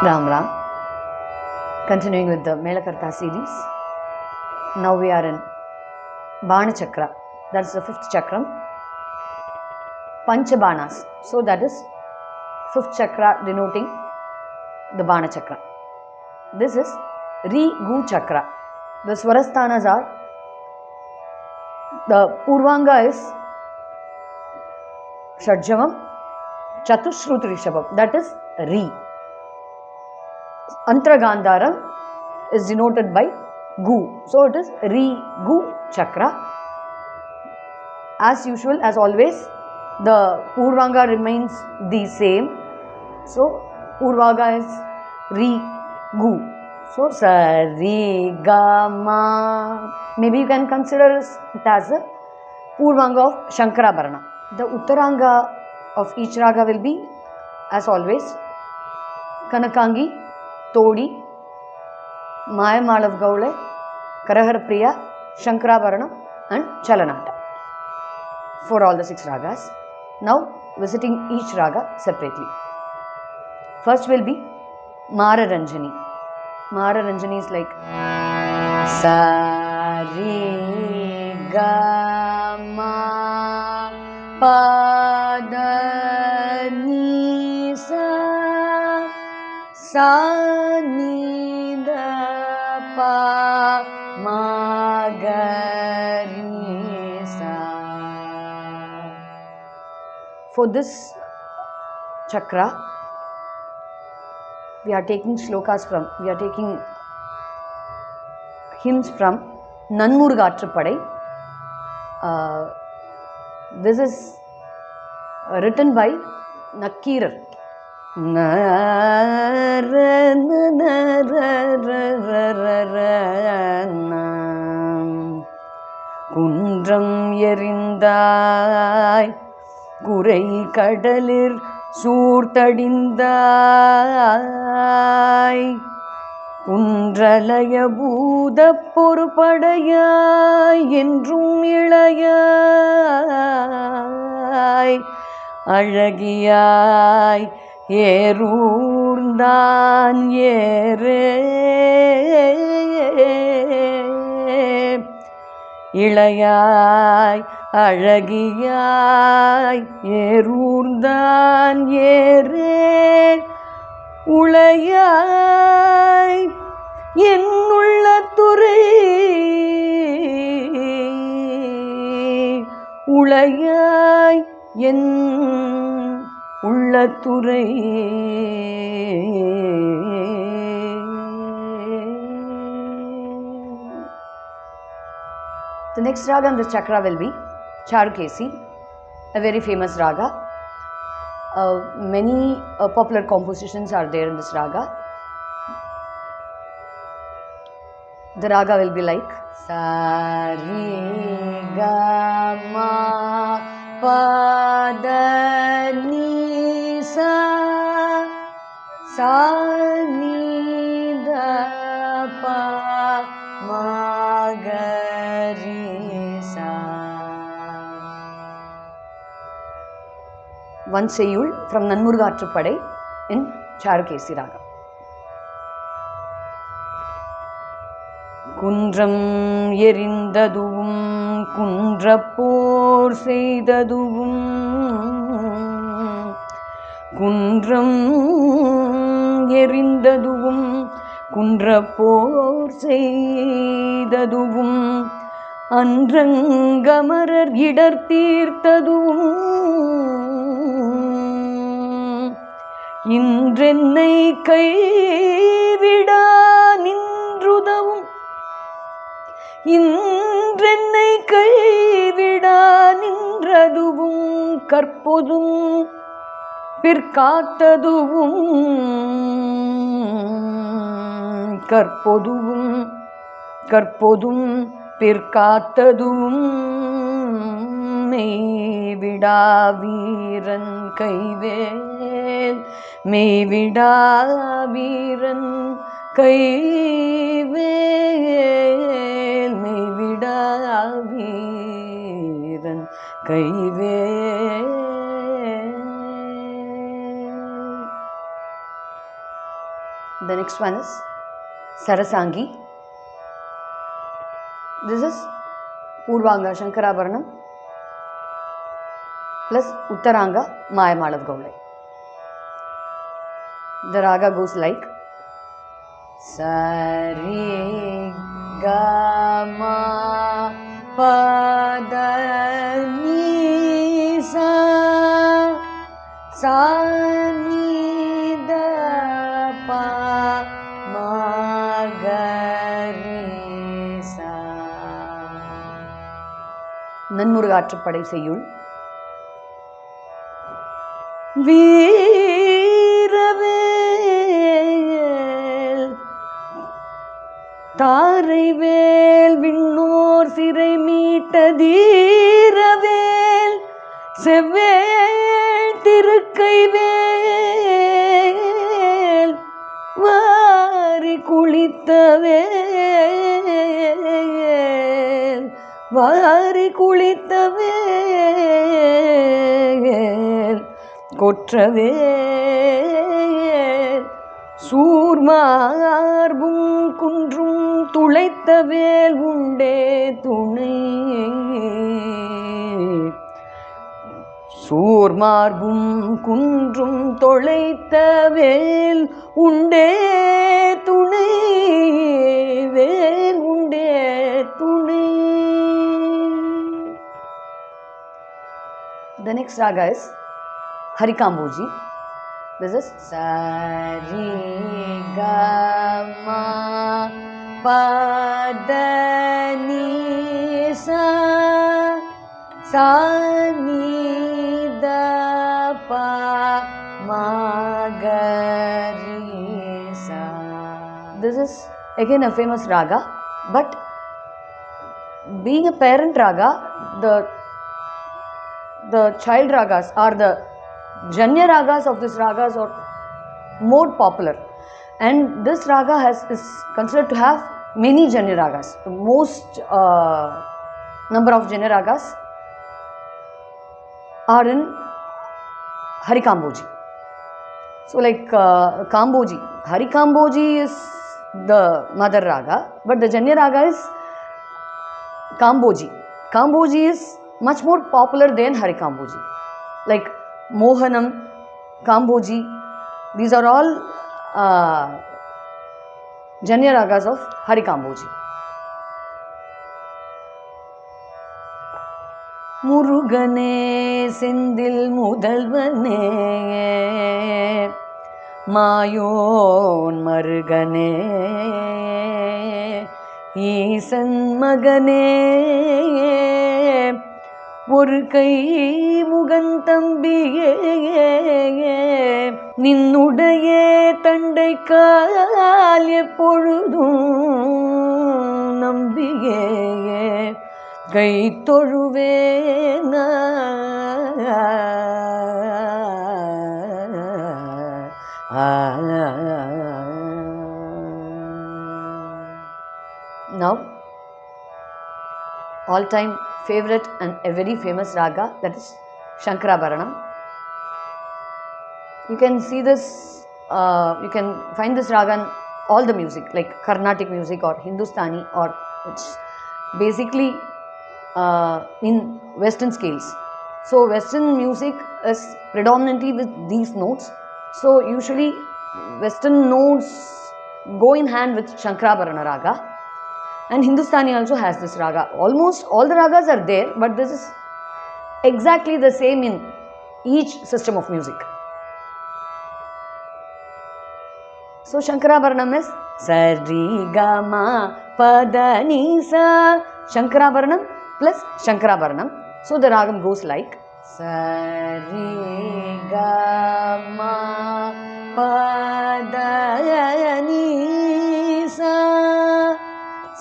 Ram Ram. Continuing with the Melakarta series. Now we are in Bana Chakra. That's the fifth chakram. Panchabanas. So that is fifth chakra denoting the Bana Chakra. This is Ri Gu Chakra. The Swarasthanas are the Purvanga is Shadjavam, Chatushruti Rishabham. That is Ri. Antragandharam is denoted by Gu. So it is Ri Gu Chakra. As usual, as always, the Purvanga remains the same. So Purvanga is Ri Gu. So Sa Ri Ga Ma. Maybe you can consider it as a Purvanga of Shankara Bharana. The Uttaranga of each raga will be, as always, Kanakangi Todi Mayamalavagowla Kharaharapriya Shankarabharanam and Chalanata for all the six ragas now visiting each raga separately first will be Mararanjani मार Ranjani is like सारी गा मा पा For this chakra, we are taking slokas from, we are taking hymns from Nanmurgatrapadai. Uh, this is written by Nakirar. உரை கடலில் சூர்த்தடிந்தாய். குன்றலய பூத பொறுப்படையாய் என்றும் இளையாய். அழகியாய் ஏறூர்ந்தான் ஏறே. இளையாய் அழகியாய் ஏறூர்ந்தான் ஏறேன் உளையாய் என்னுள்ள துறை. உளையாய் என் உள்ளத்துறை The next raga on this chakra will be. Charukesi, a very famous raga. Uh, many uh, popular compositions are there in this raga. The raga will be like Sa Re Ga Ma Pa Da Ni Sa Sa One Seyul from Nanmurgaatrupadai in Charukesi Raga. குன்றம் எரிந்ததுவும் குன்றப்போர் செய்ததுவும் குன்றம் எரிந்ததுவும் குன்றப்போர் செய்ததுவும் அன்றங்கமரர் இடர் தீர்த்ததுவும் இன்றென்னை கைவிடா நின்றுதவும். இன்றென்னை கைவிடா நின்றதுவும் கற்பொதும் பிற்காத்ததுவும் கற்பொதுவும் கற்பொதும் பிற்காத்ததுவும் மெய்விடா வீரன் கைவேல். மெய்விடா வீரன் கைவேல் மெய்விடா வீரன் கைவேல் The next one is Sarasangi. This is Purvanga Shankarabharanam plus Uttaranga Mayamalav Gaulai. The raga goes like Sari Gama Pada Ni Sa Sa Ni Da Pa Ma Ga Re Sa நன்முருகாற்றுப்படை செய்யுள் வீரவேல் தாரை வேல் விண்ணோர் சிறை மீட்ட தீரவேல் செவ்வேல் திருக்கை வேல் வாரி குளித்தவே வாரி குளித்தவே கொற்றவேல் சூர்மார்பும் குன்றும் துளைத்த வேல் உண்டே துணை. சூர்மார்பும் குன்றும் தொலைத்த வேல் உண்டே துணை. வேல் உண்டே துணை. The next raga is Harikamboji. This is Sari Gama Pada Ni Sa Da Pa Ma Ga Re Sa. This is again a famous raga, but being a parent raga, the the child ragas are the janya ragas of this ragas are more popular and this raga has is considered to have many janya ragas the most uh, number of janya ragas are in harikamboji so like uh, kamboji harikamboji is the mother raga but the janya raga is Kamboji. Kamboji is much more popular than Harikamboji. Like Mohanam, Kamboji, these are all uh, Janya ragas of Harikamboji. முருகனே செந்தில் முதல்வனே மாயோன் மருகனே ஈசன் மகனே ஒரு கை முகந்தம்பியே நின்னுடைய தண்டை கால் எப்பொழுதும் நம்பியே. கை தொழுவேன Now, all time favorite and a very famous raga that is Shankarabharanam. You can see this, uh, you can find this raga in all the music like Carnatic music or Hindustani or it's basically uh, in Western scales. So, Western music is predominantly with these notes. So, usually Western notes go in hand with Shankarabharana raga and Hindustani also has this raga. Almost all the ragas are there, but this is exactly the same in each system of music. So Shankarabharanam is Sarigama Padanisa Pada Shankarabharanam plus Shankarabharanam. So the ragam goes like Sari Gama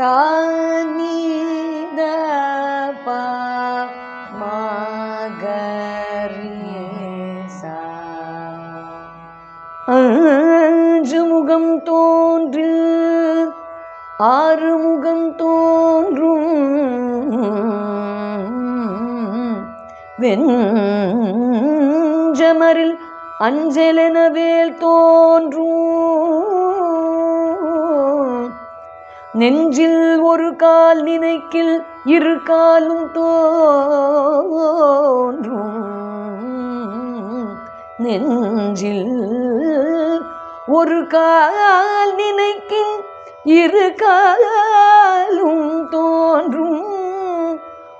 Sa Ni Da Pa அஞ்சு முகம் தோன்றில் ஆறு முகம் தோன்றும் வெஞ்சமரில் அஞ்சலெனவேல் தோன்றும். நெஞ்சில் ஒரு கால் நினைக்கில் இரு காலும் தோன்றும். நெஞ்சில் ஒரு கால் நினைக்கின் இரு காலும் தோன்றும்.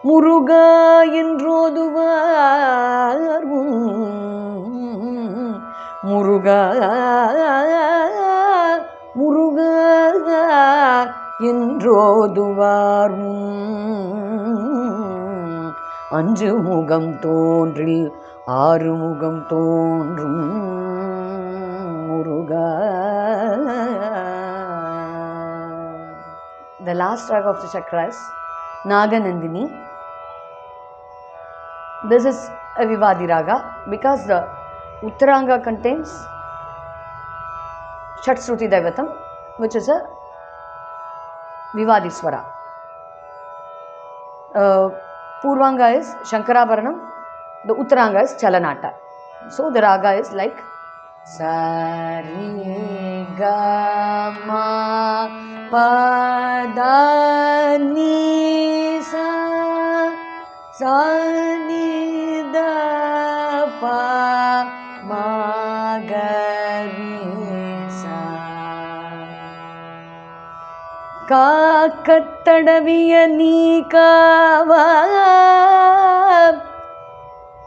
முருகா என்றோதுவார் முருகா என்றோதுவார் அஞ்சு முகம் தோன்றில் ஆறு முகம் தோன்றும் Muruga The last track of the chakras, Naganandini. This is a Vivadi Raga because the Uttaranga contains Shatshruti Daivatam, which is a vivadi swara purvangas Shankarabharanam the uttarangas Chalanata. So the raga is like सरि गी सा गि सा। காக்கத்தடவிய நீ காவா.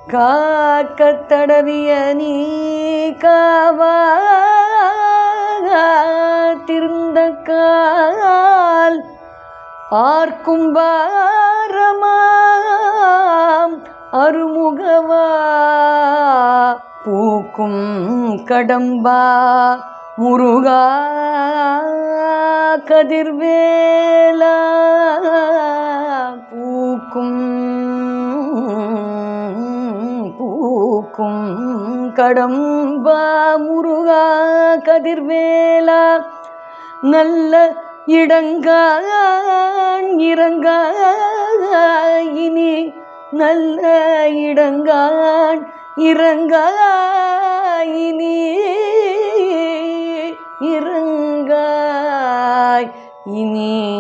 காக்கத்தடவிய நீ காவா. திருந்த கால் ஆர்க்கும் பாரமாம் அருமுகவா. பூக்கும் கடம்பா முருகா. கதிர்வேலா பூக்கும் பூக்கும். கடம்பா முருகா கதிர்வேலா நல்ல இடங்கான் இறங்காயினி நல்ல இடங்கான் இறங்காயினி তিনি